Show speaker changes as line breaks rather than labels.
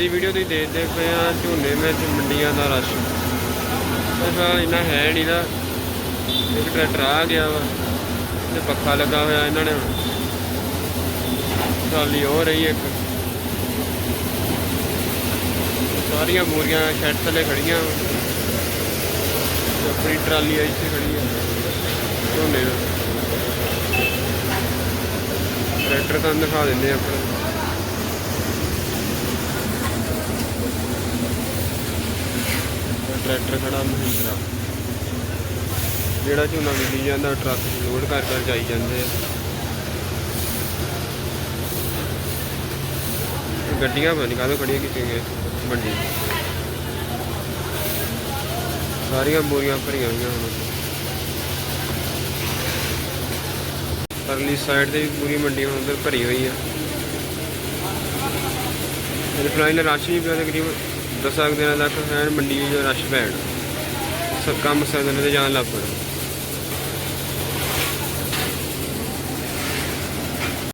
ਦੀ video ਤੁਸੀਂ ਦੇਖਦੇ ਪਏ ਆ, ਝੋਨੇ ਵਿੱਚ ਮੰਡੀਆਂ ਦਾ ਰਸ਼। ਐਸਾ ਇੰਨਾ ਹੈ ਨਹੀਂ ਦਾ ਇੱਕ ਟਰੈਕਟਰ ਆ ਗਿਆ ਵਾ, ਤੇ ਪੱਖਾ ਲੱਗਾ ਹੋਇਆ ਇਹਨਾਂ ਨੇ ਟਰਾਲੀ ਹੋ ਰਹੀ ਇੱਕ। ਸਾਰੀਆਂ ਬੋਰੀਆਂ ਸ਼ੈੱਡ ਥੱਲੇ ਖੜੀਆਂ ਵਾਂ। ਆਪਣੀ ਟਰਾਲੀ ਆ, ਇੱਥੇ ਖੜੀ ਆ। ਝੋਨੇ ਦਾ ਟਰੈਕਟਰ ਤਾਂ ਦਿਖਾ ਦਿੰਦੇ ਆਪਾਂ ਆਪਣਾ ਟਰੈਕਟਰ ਖੜਾ ਮਹਿੰਦਰਾ। ਜਿਹੜਾ ਝੋਨਾ ਮਿਲੀ ਜਾਂਦਾ, ਟਰੱਕ ਲੋਡ ਕਰ ਕਰ ਜਾਈ ਜਾਂਦੇ ਆ। ਗੱਡੀਆਂ ਪਤਾ ਕਾਹਦੋਂ ਖੜੀਆਂ ਕੀਤੀਆਂ ਗਏ, ਮੰਡੀ ਸਾਰੀਆਂ ਬੋਰੀਆਂ ਭਰੀਆਂ ਹੋਈਆਂ ਹੁਣ। ਪਰਲੀ ਸਾਈਡ ਤੇ ਵੀ ਪੂਰੀ ਮੰਡੀ ਹੁਣ ਉਧਰ ਭਰੀ ਹੋਈ ਆ। ਤੇ ਫਿਲਹਾਲ ਰਸ਼ ਨਹੀਂ ਪਿਆ ਤਕਰੀਬਨ ਦਸਾਂ ਦਿਨਾਂ ਤੱਕ ਐਨ ਮੰਡੀ 'ਚ ਰਸ਼ ਪੈਣ। ਸਭ ਕੰਮ ਸਦਨ ਤੇ ਜਾਣ ਲੱਗ ਪਣਾ।